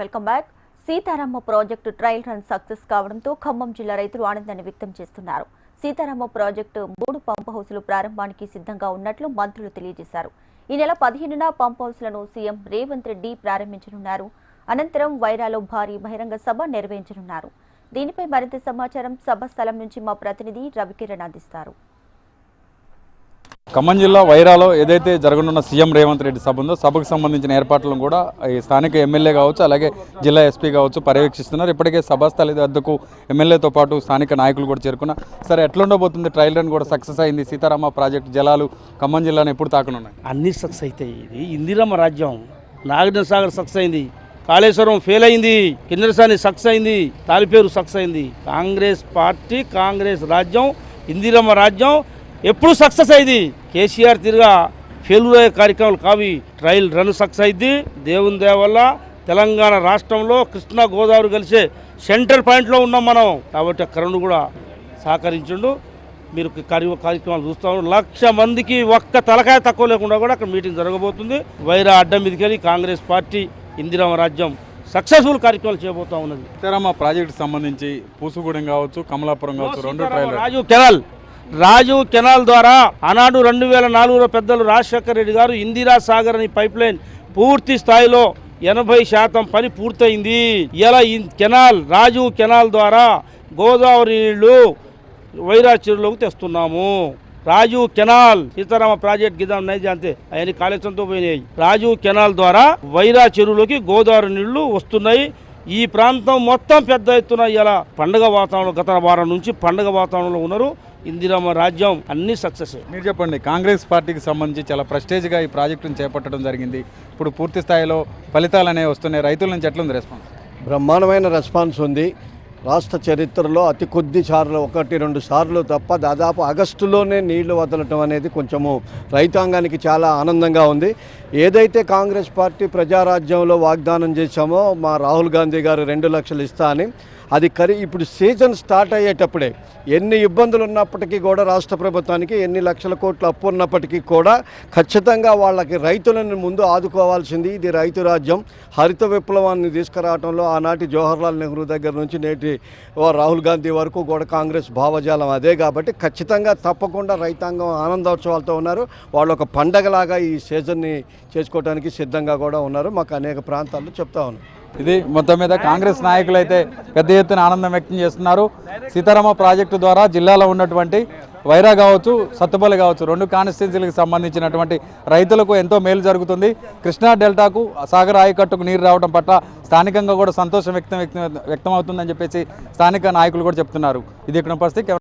Welcome back. Sitarama project trial run success కావడంతో ఖమ్మం జిల్లా రైతులు ఆనందాన్ని వ్యక్తం చేస్తున్నారు. సీతారామ ప్రాజెక్టు మూడు పంప్ హౌసులు ప్రారంభానికి సిద్ధంగా ఉన్నట్లు మంత్రులు తెలియజేశారు. ఈ నెల పదిహేనున పంప్ హౌస్లను సీఎం రేవంత్ రెడ్డి ప్రారంభించనున్నారు. అనంతరం వైరాలో భారీ బహిరంగ సభ నిర్వహించనున్నారు. దీనిపై మరింత సమాచారం సభ స్థలం నుంచి మా ప్రతినిధి రవికిరణ్ అందిస్తారు. ఖమ్మం జిల్లా వైరాలో ఏదైతే జరగనున్న సీఎం రేవంత్ రెడ్డి సభ ఉందో సభకు సంబంధించిన ఏర్పాట్లను కూడా ఈ స్థానిక ఎమ్మెల్యే కావచ్చు అలాగే జిల్లా ఎస్పీ కావచ్చు పర్యవేక్షిస్తున్నారు. ఇప్పటికే సభాస్థలి వద్దకు ఎమ్మెల్యేతో పాటు స్థానిక నాయకులు కూడా చేరుకున్నారు సరే ఎట్లుండబోతుంది? ట్రయల్ రన్ కూడా సక్సెస్ అయింది. సీతారామ ప్రాజెక్టు జలాలు ఖమ్మం జిల్లాను ఎప్పుడు తాకనున్నాయి? అన్ని సక్సెస్ అవుతాయి ఇది ఇందిరమ్మ రాజ్యం. నాగార్జున సాగర్ సక్సెస్ అయింది. కాళేశ్వరం ఫెయిల్ అయింది. కిందరసాని సక్సెస్ అయింది. తాలిపేరు సక్సెస్ అయింది. కాంగ్రెస్ పార్టీ కాంగ్రెస్ రాజ్యం ఇందిరమ్మ రాజ్యం ఎప్పుడు సక్సెస్ అయింది? కేసీఆర్ తిరిగా ఫెయిల్యూర్ అయ్యే కార్యక్రమాలు కావి. ట్రయల్ రన్ సక్సెస్ అయింది. దేవుని దయ వల్ల తెలంగాణ రాష్ట్రంలో కృష్ణా గోదావరి కలిసే సెంటర్ పాయింట్లో ఉన్నాం మనం. కాబట్టి కరుణ కూడా సహకరించుండు. మీరు కార్య కార్యక్రమాలు చూస్తాము లక్ష మందికి ఒక్క తలకాయ తక్కువ లేకుండా కూడా అక్కడ మీటింగ్ జరగబోతుంది. వైరా అడ్డం మీదకెళ్ళి కాంగ్రెస్ పార్టీ ఇందిరామ రాజ్యం సక్సెస్ఫుల్ కార్యక్రమాలు చేయబోతా ఉన్నది. సీతారామ ప్రాజెక్టు సంబంధించి పూసుగూడెం కావచ్చు కమలాపురం కావచ్చు రెండు trial Raju canal Raju canal ద్వారా ఆనాడు రెండు వేల నాలుగులో పెద్దలు రాజశేఖర రెడ్డి గారు ఇందిరా సాగర్ అని పైప్ లైన్ పూర్తి స్థాయిలో ఎనభై శాతం పని పూర్తయింది. ఇలా ఈ కెనాల్ రాజు కెనాల్ ద్వారా గోదావరి నీళ్ళు వైరా చెరువులోకి తెస్తున్నాము. రాజు కెనాల్ సీతారామ ప్రాజెక్ట్ గిదాం నైజా అంతే అవన్నీ కాళేశ్వరంతో పోయినాయి. రాజు కెనాల్ ద్వారా వైరా చెరువులోకి గోదావరి నీళ్ళు వస్తున్నాయి. ఈ ప్రాంతం మొత్తం పెద్ద ఎత్తున ఇలా పండగ వాతావరణం గత వారం నుంచి పండగ వాతావరణంలో ఉన్నారు. ఇందిరామ రాజ్యం అన్ని సక్సెస్. మీరు చెప్పండి కాంగ్రెస్ పార్టీకి సంబంధించి చాలా ప్రెస్టేజ్గా ఈ ప్రాజెక్టును చేపట్టడం జరిగింది. ఇప్పుడు పూర్తి స్థాయిలో ఫలితాలు అనేవి వస్తున్నాయి. రైతుల నుంచి ఎట్లుంది రెస్పాన్స్ బ్రహ్మాండమైన రెస్పాన్స్ ఉంది. రాష్ట్ర చరిత్రలో అతి కొద్ది సార్లు ఒకటి రెండు సార్లు తప్ప దాదాపు ఆగస్టులోనే నీళ్ళు వదలటం అనేది కొంచెము రైతాంగానికి చాలా ఆనందంగా ఉంది. ఏదైతే కాంగ్రెస్ పార్టీ ప్రజారాజ్యంలో వాగ్దానం చేశామో మా రాహుల్ గాంధీ గారు రెండు లక్షలు ఇస్తా అని అది కరి ఇప్పుడు సీజన్ స్టార్ట్ అయ్యేటప్పుడే ఎన్ని ఇబ్బందులు ఉన్నప్పటికీ కూడా రాష్ట్ర ప్రభుత్వానికి ఎన్ని లక్షల కోట్ల అప్పు ఉన్నప్పటికీ కూడా ఖచ్చితంగా వాళ్ళకి రైతులను ముందు ఆదుకోవాల్సింది ఇది రైతు రాజ్యం. హరిత విప్లవాన్ని తీసుకురావడంలో ఆనాటి జవహర్లాల్ నెహ్రూ దగ్గర నుంచి నేటి ఓ రాహుల్ గాంధీ వరకు కూడా కాంగ్రెస్ భావజాలం అదే కాబట్టి ఖచ్చితంగా తప్పకుండా రైతాంగం ఆనందోత్సవాలతో ఉన్నారు. వాళ్ళు ఒక పండగలాగా ఈ సీజన్ని చేసుకోవడానికి సిద్ధంగా కూడా ఉన్నారు. మాకు అనేక ప్రాంతాల్లో చెప్తా ఉన్నారు. ఇది మొత్తం మీద కాంగ్రెస్ నాయకులు అయితే పెద్ద ఎత్తున ఆనందం వ్యక్తం చేస్తున్నారు. సీతారామ ప్రాజెక్టు ద్వారా జిల్లాలో ఉన్నటువంటి వైరా కావచ్చు సత్తుపల్లి కావచ్చు రెండు కాన్స్టిట్యున్సీలకు సంబంధించినటువంటి రైతులకు ఎంతో మేలు జరుగుతుంది. కృష్ణా డెల్టాకు సాగర్ ఆయకట్టుకు నీరు రావడం పట్ల స్థానికంగా కూడా సంతోషం వ్యక్తం వ్యక్తం వ్యక్తం అవుతుందని చెప్పేసి స్థానిక నాయకులు కూడా చెప్తున్నారు. ఇది ఇక్కడ పరిస్థితి.